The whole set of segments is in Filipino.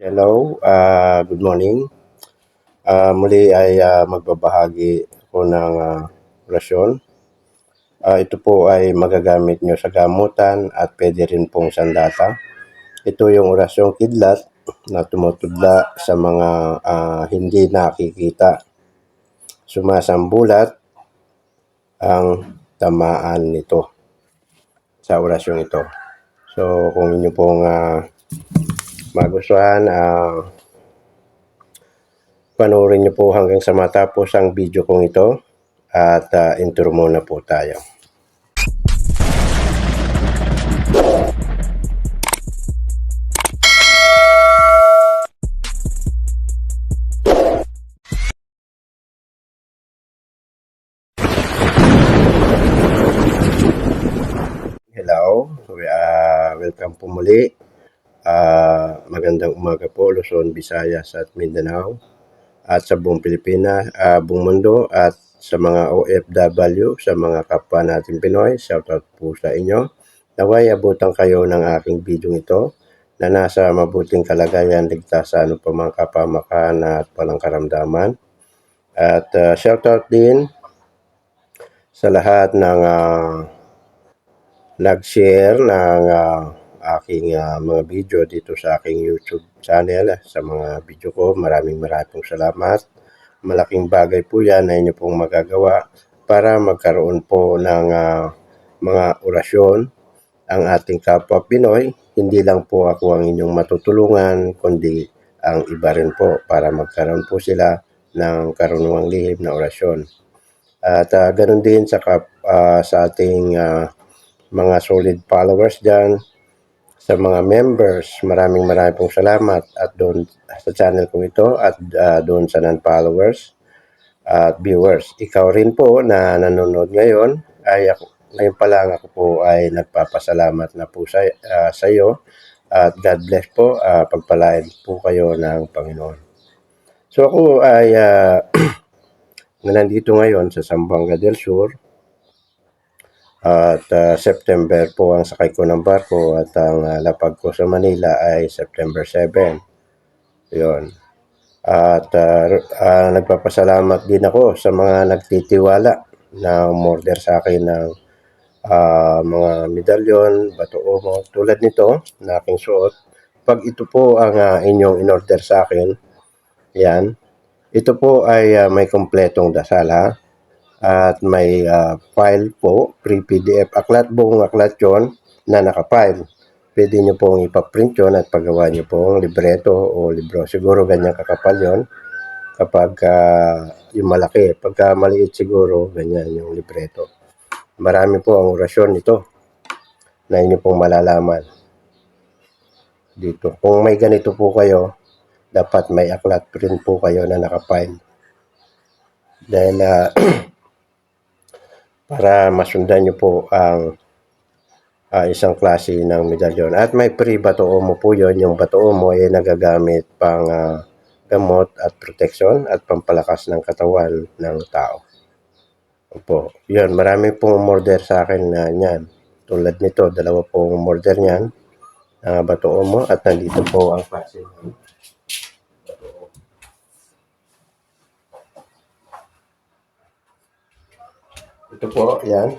Hello, ah, good morning. Ah, muli ay ah, magbabahagi ako ng ah, orasyon. Ah, ito po ay magagamit nyo sa gamutan at pwede rin pong sandata. Ito yung orasyong kidlat na tumutudla sa mga ah, hindi nakikita. Sumasambulat ang tamaan nito sa orasyong ito. So, kung inyo pong ah, magustuhan, ah, panoorin niyo po hanggang sa matapos ang video kong ito at ah, intro muna po tayo. Hello, uh, welcome po muli. Ah, magandang umaga po Luzon, Visayas at Mindanao at sa buong Pilipinas, ah, buong mundo at sa mga OFW, sa mga kapwa natin Pinoy, shoutout po sa inyo. Naway abutan kayo ng aking video ito na nasa mabuting kalagayan, ligtas sa ano pa mga kapamakan at walang karamdaman. At ah, shoutout din sa lahat ng ah, nag-share ng ah, aking ah, mga video dito sa aking YouTube channel, sa mga video ko. Maraming maraming salamat. Malaking bagay po yan na inyo pong magagawa para magkaroon po ng ah, mga orasyon ang ating kapwa Pinoy. Hindi lang po ako ang inyong matutulungan, kundi ang iba rin po para magkaroon po sila ng karunungang lihim na orasyon. At ah, ganun din sa, kap, ah, sa ating ah, mga solid followers dyan, sa mga members, maraming maraming pong salamat at doon sa channel ko ito at ah, doon sa non-followers at viewers. Ikaw rin po na nanonood ngayon, ay ako, ngayon pa lang ako po ay nagpapasalamat na po sa, ah, sa iyo at God bless po, ah, pagpalain po kayo ng Panginoon. So ako ay ah, nandito ngayon sa Zamboanga del Sur, at ah, September po ang sakay ko ng barko at ang ah, lapag ko sa Manila ay September 7. Yun. At r- ah, nagpapasalamat din ako sa mga nagtitiwala na umorder sa akin ng ah, mga medalyon, bato omo, tulad nito na aking suot. Pag ito po ang ah, inyong in-order sa akin, yan, ito po ay ah, may kompletong dasal ha at may ah, file po, pre-PDF aklat, buong aklat yon na nakapile. Pwede nyo pong ipaprint yun at paggawa nyo pong libreto o libro. Siguro ganyan kakapal yon kapag ah, yung malaki. Pagka maliit siguro, ganyan yung libreto. Marami po ang orasyon nito na inyo pong malalaman dito. Kung may ganito po kayo, dapat may aklat print po kayo na nakapile. Dahil ah, para masundan nyo po ang ah, isang klase ng medalyon. At may free bato omo po yon Yung bato omo ay nagagamit pang ah, gamot at protection at pampalakas ng katawan ng tao. Opo. Yun, marami pong umorder sa akin na niyan. Tulad nito, dalawa pong umorder niyan. na bato omo at nandito po ang klase ng Ito po, yan.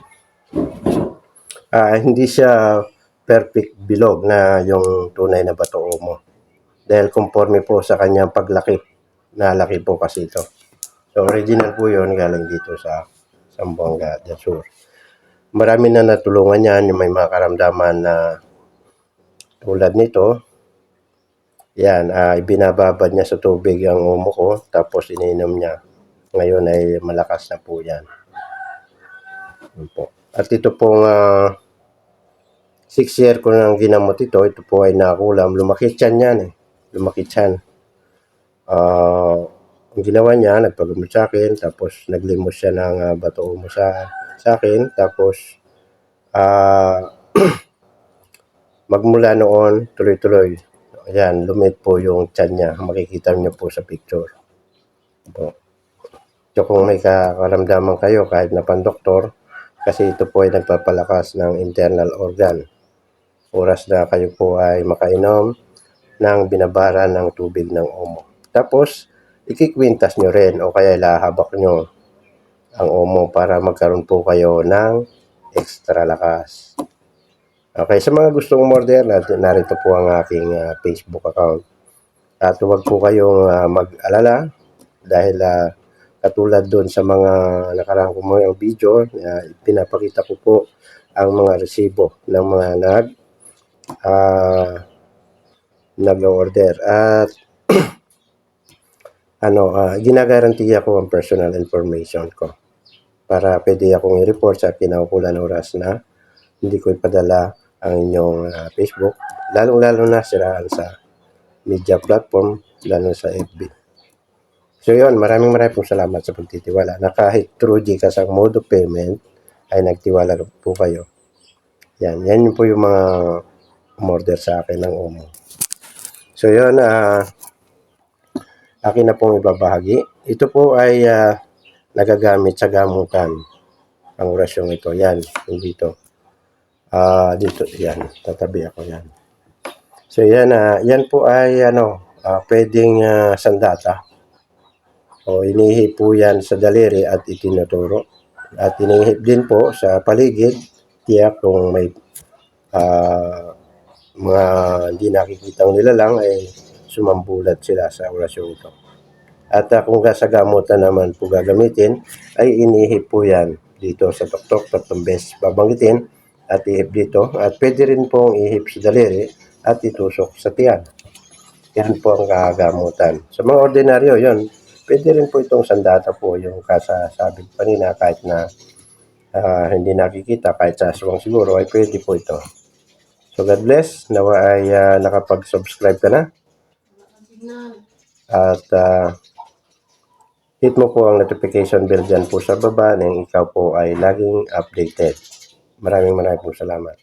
Ah, hindi siya perfect bilog na yung tunay na bato mo. Dahil conforme po sa kanyang paglaki. Nalaki po kasi ito. So, original po yun galing dito sa Zamboanga del Sur. Marami na natulungan yan yung may mga karamdaman na tulad nito. Yan, ah, ibinababad niya sa tubig ang umo ko tapos ininom niya. Ngayon ay malakas na po yan. Yun po. At ito pong ah, six year ko nang ginamot ito, ito po ay nakulam. Lumaki tiyan yan eh. Lumaki tiyan. Ah, ang ginawa niya, nagpagamot sa akin, tapos naglimos siya ng ah, bato mo sa, sa akin, tapos ah, magmula noon, tuloy-tuloy. Ayan, lumit po yung tiyan niya. Makikita niyo po sa picture. Ito. So kung may kakaramdaman kayo kahit na pandoktor, kasi ito po ay nagpapalakas ng internal organ. Oras na kayo po ay makainom, ng binabara ng tubig ng omo. Tapos, ikikwintas nyo rin o kaya lahabak nyo ang omo para magkaroon po kayo ng extra lakas. Okay, sa mga gustong umorder, nar- narito po ang aking ah, Facebook account. At huwag po kayong ah, mag-alala dahil ah, katulad doon sa mga nakarang ko mga video, uh, pinapakita ko po ang mga resibo ng mga nag ah, nag-order. At ano, ah, ginagarantiya ko ang personal information ko para pwede akong i-report sa kinaukulan oras na hindi ko ipadala ang inyong ah, Facebook, lalong-lalo na siraan sa media platform, lalo sa FB. So yun, maraming maraming pong salamat sa pagtitiwala na kahit through GCash ang mode of payment ay nagtiwala po kayo. Yan, yan yun po yung mga umorder sa akin ng Omo. So yun, ah akin na pong ibabahagi. Ito po ay ah, nagagamit sa gamutan ang orasyong ito. Yan, yung dito. Ah, dito, yan. Tatabi ako yan. So yan, ah, yan po ay ano, ah, pwedeng ah, sandata. O inihip po yan sa daliri at itinuturo. At inihip din po sa paligid, tiyak kung may ah, mga hindi nakikitang nilalang ay sumambulat sila sa orasyon ito. At ah, kung sa gamutan naman po gagamitin, ay inihip po yan dito sa tuktok, tatlong beses babanggitin at ihip dito. At pwede rin pong ihip sa daliri at itusok sa tiyan. Yan po ang kagamutan. Sa mga ordinaryo, yon pwede rin po itong sandata po yung kasasabi ko kanina kahit na ah, hindi nakikita kahit sa aswang siguro ay pwede po ito. So God bless. Nawa ay ah, nakapag-subscribe ka na. At ah, hit mo po ang notification bell dyan po sa baba nang ikaw po ay laging updated. Maraming maraming po salamat.